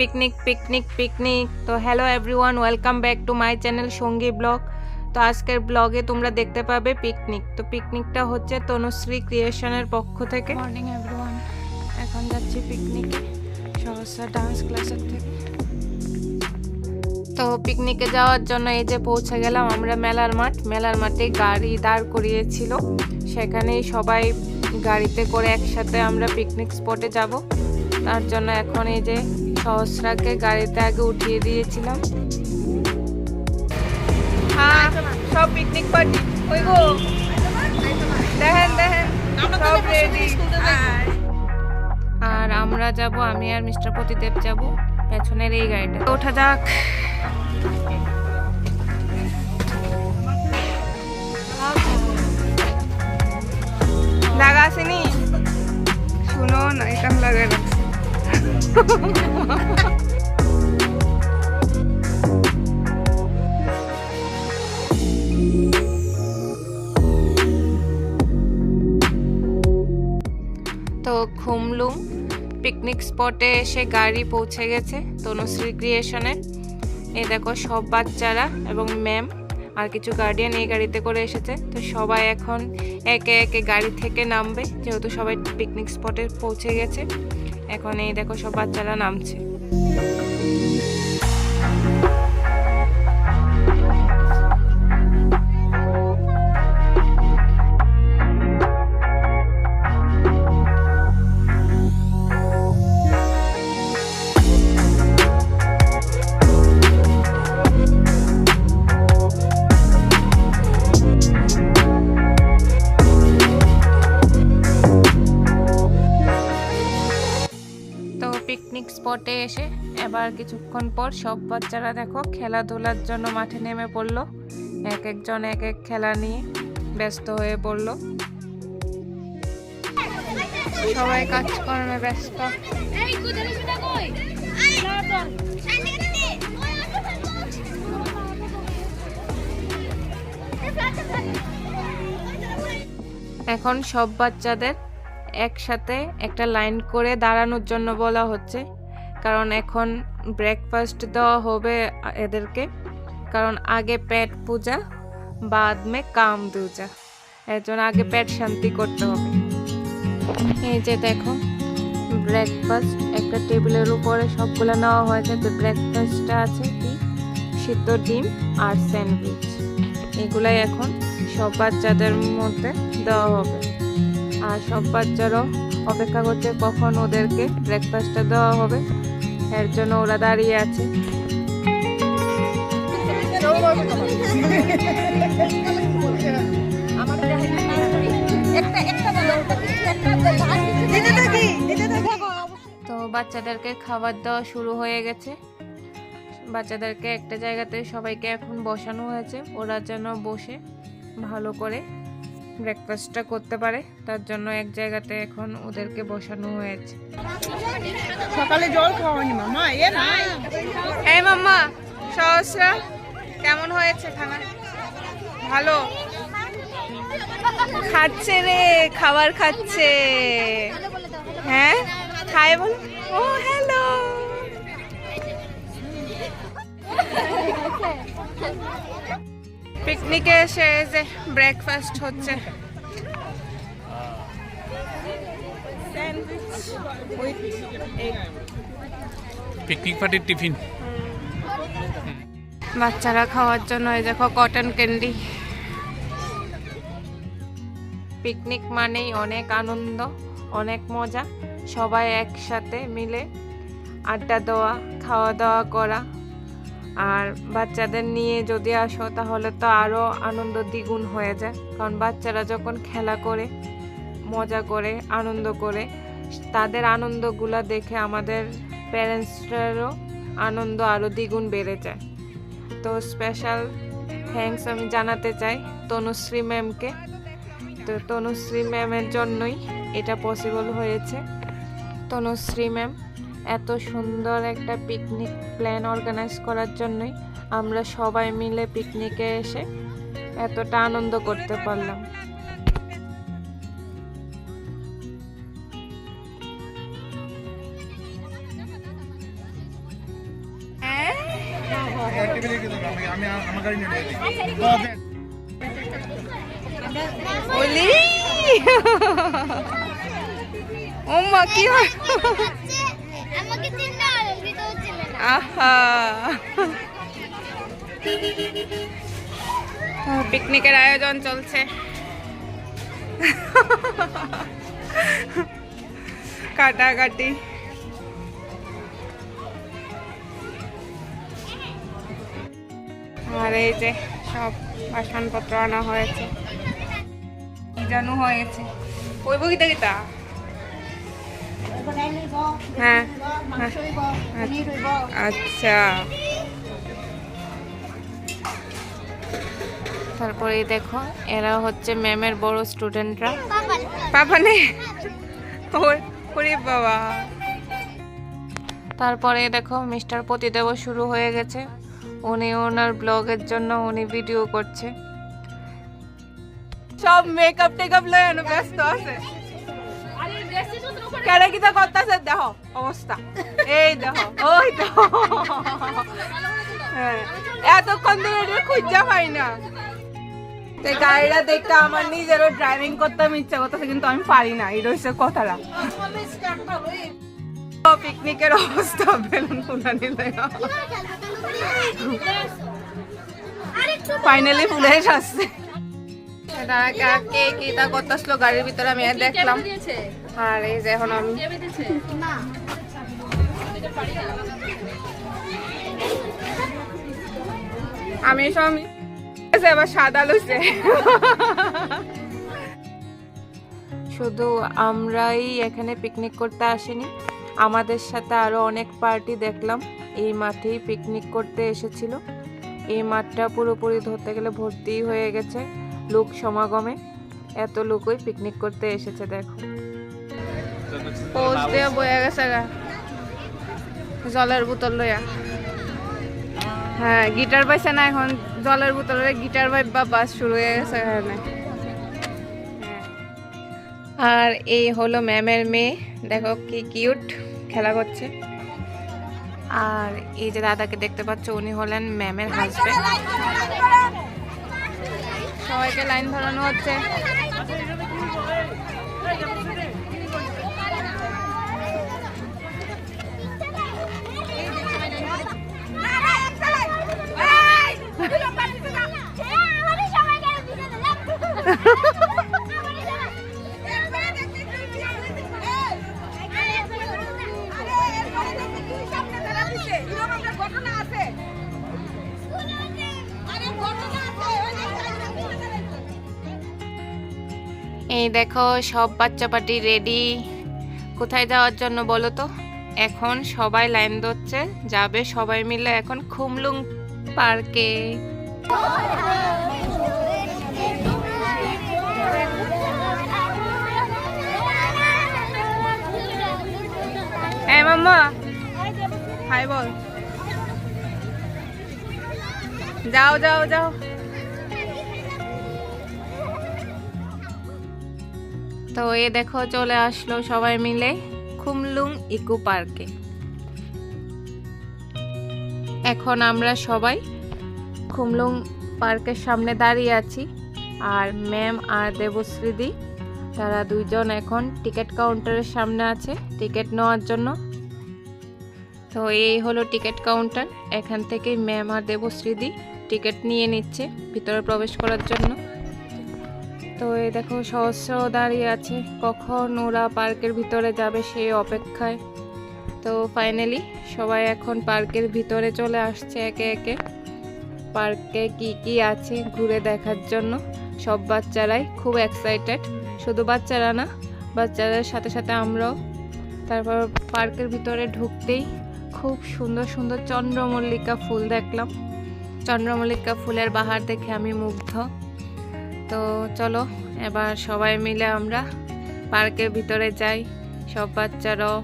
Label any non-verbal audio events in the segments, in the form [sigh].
Picnic picnic picnic তো hello everyone welcome back to my channel সঙ্গী blog তো আজকের ব্লগে তোমরা দেখতে পাবে পিকনিক তো পিকনিকটা হচ্ছে তনুশ্রী ক্রিয়েশনের পক্ষ থেকে। মর্নিং এভরিওয়ান এখন যাচ্ছি পিকনিকে সহসা ডান্স ক্লাসের থেকে। তো পিকনিকে যাওয়ার জন্য এই যে পৌঁছে গেলাম আমরা মেলার মাঠ। মেলার মাঠে গাড়ি দাঁড় করিয়েছিল। সেখানেই সবাই গাড়িতে করে একসাথে আমরা পিকনিক স্পটে যাব। তার জন্য এখন এই যে সহস্রাকে গাড়িতে আগে উঠিয়ে দিয়েছিলাম। হ্যাঁ সব পিকনিক পার্টি ওই গো? দেখেন দেখেন সব রেডি আর আমরা যাব আমি আর মিস্টার প্রতিদেব যাব পেছনের এই গাড়িটা। ওঠা যাক। লাগা আসেনি শুনো না এটা লাগাই রাখছি তো খুমলুম পিকনিক স্পটে এসে গাড়ি পৌঁছে গেছে তনুশ্রী ক্রিয়েশনের এই দেখো সব বাচ্চারা এবং ম্যাম আর কিছু গার্ডিয়ান এই গাড়িতে করে এসেছে। তো সবাই এখন একে একে গাড়ি থেকে নামবে, যেহেতু সবাই পিকনিক স্পটে পৌঁছে গেছে। এখন এই দেখো সব বাচ্চারা নামছে। পিকনিক স্পটে এসে এবার কিছুক্ষণ পর সব বাচ্চারা দেখো খেলাধুলার জন্য মাঠে নেমে পড়ল। এক একজন এক এক খেলা নিয়ে ব্যস্ত হয়ে পড়ল। সবাই কাজকর্মে ব্যস্ত। এখন সব বাচ্চাদের একসাথে একটা লাইন করে দাঁড়ানোর জন্য বলা হচ্ছে। কারণ এখন ব্রেকফাস্ট দেওয়া হবে এদেরকে। কারণ আগে পেট পূজা বাদ মে কাম দুজা। এর জন্য আগে পেট শান্তি করতে হবে। এই যে দেখো ব্রেকফাস্ট একটা টেবিলের উপরে সবগুলো নেওয়া হয়েছে। তো ব্রেকফাস্টটা আছে কি? সিদ্ধ ডিম আর স্যান্ডউইচ। এগুলাই এখন সব বাচ্চাদের মধ্যে দেওয়া হবে। আর সব বাচ্চারাও অপেক্ষা করছে কখন ওদেরকে ব্রেকফাস্টটা দেওয়া হবে। এর জন্য ওরা দাঁড়িয়ে আছে। তো বাচ্চাদেরকে খাবার দেওয়া শুরু হয়ে গেছে। বাচ্চাদেরকে একটা জায়গাতে সবাইকে এখন বসানো হয়েছে। ওরা যেন বসে ভালো করে ব্রেকফাস্টটা করতে পারে তার জন্য এক জায়গাতে এখন ওদেরকে বসানো হয়েছে। সকালে জল খাওয়ানি মামা এ না। এই মাম্মা সহসরা কেমন হয়েছে খানা? ভালো? খাচ্ছে রে খাবার খাচ্ছে। হ্যাঁ? খায় বল। ও হ্যালো পিকনিকে এসে যে ব্রেকফাস্ট হচ্ছে। পিকনিক পার্টির টিফিন বাচ্চারা খাওয়ার জন্য এই দেখো কটন ক্যান্ডি পিকনিক মানেই অনেক আনন্দ অনেক মজা। সবাই একসাথে মিলে আড্ডা দেওয়া খাওয়া দাওয়া করা। আর বাচ্চাদের নিয়ে যদি আসো, তাহলে তো আরও আনন্দ দ্বিগুণ হয়ে যায়। কারণ বাচ্চারা যখন খেলা করে, মজা করে, আনন্দ করে, তাদের আনন্দগুলো দেখে আমাদের প্যারেন্টসদেরও আনন্দ আরও দ্বিগুণ বেড়ে যায়। তো স্পেশাল থ্যাঙ্কস আমি জানাতে চাই তনুশ্রী ম্যামকে তো তনুশ্রী ম্যামের জন্যই এটা পসিবল হয়েছে। তনুশ্রী ম্যাম এত সুন্দর একটা পিকনিক প্ল্যান অর্গানাইজ করার জন্যই আমরা সবাই মিলে পিকনিকে এসে এতটা আনন্দ করতে পারলাম। ওলি [laughs] ও মা কি হয় [laughs] [laughs] আমাকে চিন্তা হলো কিন্তু ও চিনে না আহা। পিকনিকের আয়োজন চলছে। কাটাকাটি। আর এই যে সব বাসনপত্র আনা হয়েছে। কি জানো হয়েছে? ওই বগিতা গীতা হ্যাঁ আচ্ছা। তারপরে দেখো, এরা হচ্ছে ম্যামের বড় স্টুডেন্টরা বাবা নে। বাবা। তারপরে দেখো, মিস্টার পতিদেব শুরু হয়ে গেছে। উনি ওনার ব্লগের জন্য উনি ভিডিও করছে। সব মেকআপ টেকআপ লয়ে ব্যস্ত আছে। কেন কি তা করতেছে দেখো অবস্থা। এই দেখো ওই দেখো হ্যাঁ, এতক্ষণ ধরে এটা খুঁজা পাই না। তো গাড়িটা দেখতে আমার নিজেরও ড্রাইভিং করতে আমি ইচ্ছা করতেছে কিন্তু আমি পারি না। এটা হচ্ছে কথাটা। পিকনিকের অবস্থা বেলুন ফুলা নিলে ফাইনালি ফুলে আসছে তারা কে- কে তা করতেছিল গাড়ির ভিতরে আমি দেখলাম। আর এই যে এখন আমি আমি সব সাদা শুধু আমরাই এখানে পিকনিক করতে আসিনি। আমাদের সাথে আরও অনেক পার্টি দেখলাম। এই মাঠেই পিকনিক করতে এসেছিল। এই মাঠটা পুরোপুরি ধরতে গেলে ভর্তি হয়ে গেছে লোক সমাগমে। এত লোকই পিকনিক করতে এসেছে, দেখো। পোজ দিয়ে বয়ে গেছে গা। জলের বোতল লইয়া। হ্যাঁ গিটার পাইছে না এখন। জলের বোতলে গিটার বা বাস শুরু হয়ে গেছে এখানে। হ্যাঁ। আর এই হলো ম্যামের মেয়ে। দেখো কি কিউট খেলা করছে। আর এই যে দাদাকে দেখতে পাচ্ছ উনি হলেন ম্যামের হাজবেন্ড সবাইকে লাইন ধরানো হচ্ছে। দেখো, সব বাচ্চা পার্টি রেডি কোথায় যাওয়ার জন্য বলো তো? এখন সবাই লাইন ধরছে, যাবে সবাই মিলে এখন খুমলুং পার্কে। হ্যাঁ মাম্মা। বল। যাও যাও যাও। তো এ দেখো চলে আসলো সবাই মিলে খুমলুং ইকো পার্কে। এখন আমরা সবাই খুমলুং পার্কের সামনে দাঁড়িয়ে আছি আর ম্যাম আর দেবশ্রীদি, তারা দুইজন এখন টিকিট কাউন্টারের সামনে আছে, টিকিট নেওয়ার জন্য। তো এই হলো টিকিট কাউন্টার, এখান থেকে ম্যাম আর দেবশ্রীদি টিকিট নিয়ে নিচ্ছে ভিতরে প্রবেশ করার জন্য। তো এই দেখো, সহস্র দাঁড়িয়ে আছে। কখন ওরা পার্কের ভিতরে যাবে সেই অপেক্ষায়। তো ফাইনালি সবাই এখন পার্কের ভিতরে চলে আসছে একে একে। পার্কে কি কি আছে ঘুরে দেখার জন্য। সব বাচ্চারাই খুব এক্সাইটেড শুধু বাচ্চারা না, বাচ্চাদের সাথে সাথে আমরাও। তারপর পার্কের ভিতরে ঢুকতেই খুব সুন্দর সুন্দর চন্দ্রমল্লিকা ফুল দেখলাম। চন্দ্রমল্লিকা ফুলের বাহার দেখে আমি মুগ্ধ। তো চলো, এবার সবাই মিলে আমরা পার্কের ভিতরে যাই। সব বাচ্চারাও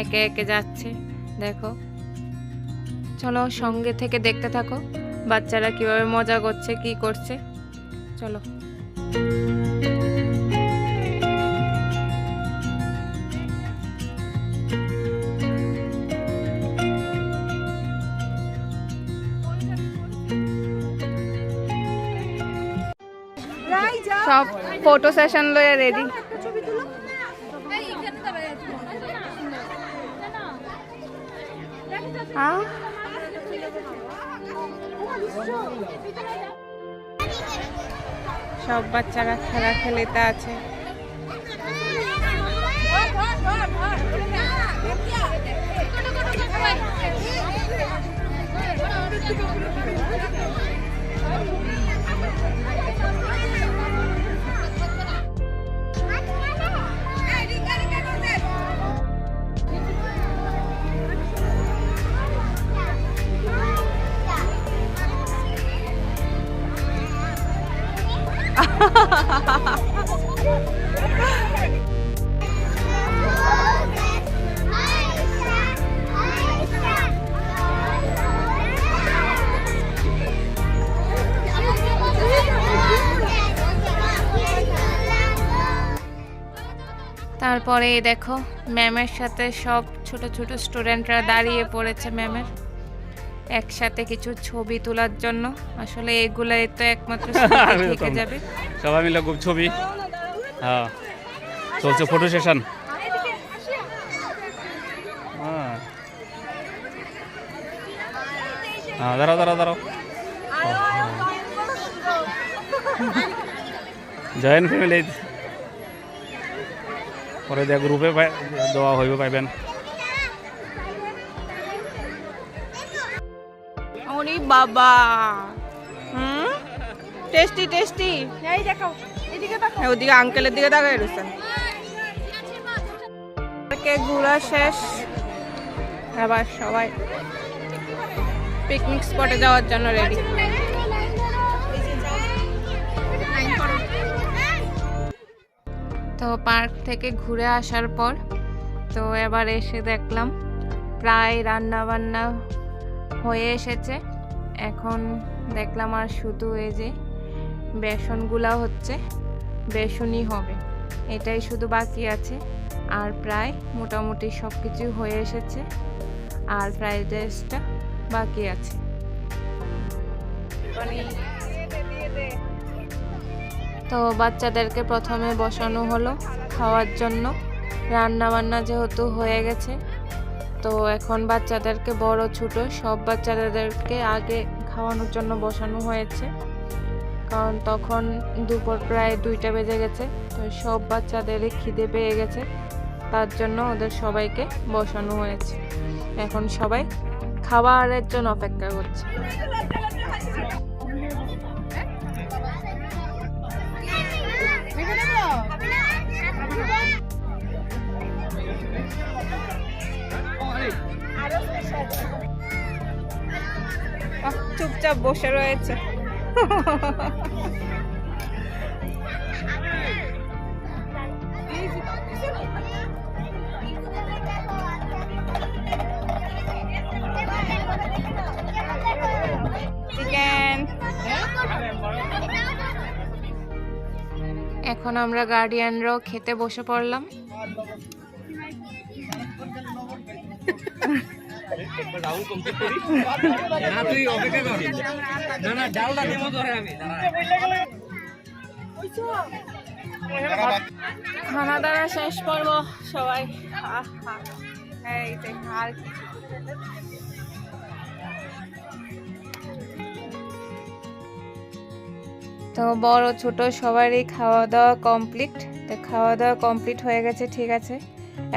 একে একে যাচ্ছে, দেখো। চলো সঙ্গে থেকে দেখতে থাকো, বাচ্চারা কীভাবে মজা করছে, কি করছে। চলো। সব ফটো সেশন লয়ে রেডি হ্যাঁ। সব বাচ্চারা খেলা খেলিতে আছে। তারপরে দেখো ম্যামের সাথে সব ছোট ছোট স্টুডেন্টরা দাঁড়িয়ে পড়েছে ম্যামের একসাথে কিছু ছবি তোলার জন্য আসলে এগুলাই তো একমাত্র থেকে যাবে সবাই মিলে খুব ছবি হ্যাঁ চলছে ফটো সেশন হ্যাঁ হ্যাঁ দাঁড়াও দাঁড়াও দাঁড়াও জয়েন্ট ফ্যামিলি পরে দেখ গ্রুপে দেওয়া হইব পাইবেন। ওরে বাবা। হুম? Tasty tasty. এই দেখাও এদিকে দেখাও। ওদিকে আঙ্কেলের দিকে তাকাই পার্কে ঘোরা শেষ? আবার সবাই পিকনিক স্পটে যাওয়ার জন্য রেডি তো পার্ক থেকে ঘুরে আসার পর, তো এবার এসে দেখলাম প্রায় রান্না বান্না হয়ে এসেছে। এখন দেখলাম আর শুধু এই যে বেসনগুলা হচ্ছে, বেসনই হবে। এটাই শুধু বাকি আছে। আর প্রায় মোটামুটি সব কিছু হয়ে এসেছে। আর ফ্রাইড রাইসটা বাকি আছে। তো বাচ্চাদেরকে প্রথমে বসানো হলো খাওয়ার জন্য। রান্না বান্না যেহেতু হয়ে গেছে, তো এখন বাচ্চাদেরকে বড়, ছোট সব বাচ্চাদেরকে আগে খাওয়ানোর জন্য বসানো হয়েছে। কারণ তখন দুপুর প্রায় দুইটা বেজে গেছে, তো সব বাচ্চাদেরই খিদে পেয়ে গেছে। তার জন্য ওদের সবাইকে বসানো হয়েছে। এখন সবাই খাবারের জন্য অপেক্ষা করছে। চুপচাপ বসে রয়েছে। চিকেন এখন আমরা গার্ডিয়ানরাও খেতে বসে পড়লাম। [laughs] খানা দানা শেষ করব সবাই। আর তো বড় ছোট সবারই খাওয়া দাওয়া কমপ্লিট তো খাওয়া দাওয়া কমপ্লিট হয়ে গেছে, ঠিক আছে।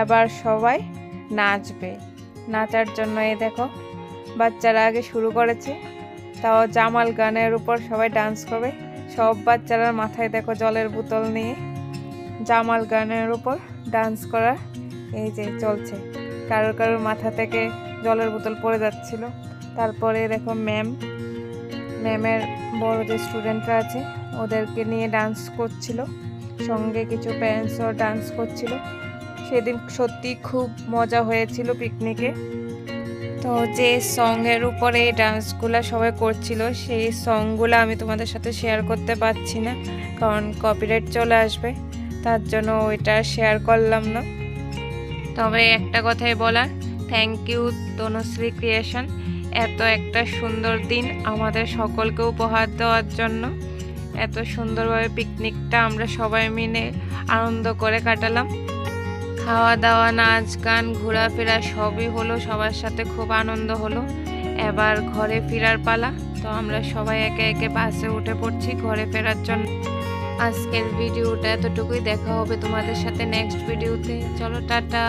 এবার সবাই নাচবে। নাচার জন্য এই দেখো, বাচ্চারা আগে শুরু করেছে। তাও জামাল গানের উপর সবাই ডান্স করবে। সব বাচ্চারা মাথায় দেখো জলের বোতল নিয়ে জামাল গানের উপর ডান্স করা এই যে চলছে। কারোর কারোর মাথা থেকে জলের বোতল পড়ে যাচ্ছিল। তারপরে দেখো ম্যাম ম্যামের বড় যে স্টুডেন্টরা আছে, ওদেরকে নিয়ে ডান্স করছিল। সঙ্গে কিছু প্যারেন্টসও ডান্স করছিল। সেদিন সত্যি খুব মজা হয়েছিল পিকনিকে তো যে সঙ্গের উপরে ডান্সগুলো সবাই করছিল, সেই সংগুলো আমি তোমাদের সাথে শেয়ার করতে পারছি না, কারণ কপিরাইট চলে আসবে, তার জন্য ওইটা শেয়ার করলাম না। তবে একটা কথাই বলার থ্যাংক ইউ তনুশ্রী ক্রিয়েশন এত একটা সুন্দর দিন আমাদের সকলকে উপহার দেওয়ার জন্য। এত সুন্দরভাবে পিকনিকটা আমরা সবাই মিলে আনন্দ করে কাটালাম। খাওয়া দাওয়া, নাচ গান, ঘোরাফেরা সবই হলো, সবার সাথে খুব আনন্দ হলো। এবার ঘরে ফেরার পালা। তো আমরা সবাই একে একে বাসে উঠে পড়ছি ঘরে ফেরার জন্য। আজকের ভিডিওটা এতটুকুই। দেখা হবে তোমাদের সাথে নেক্সট ভিডিওতে চলো, টাটা।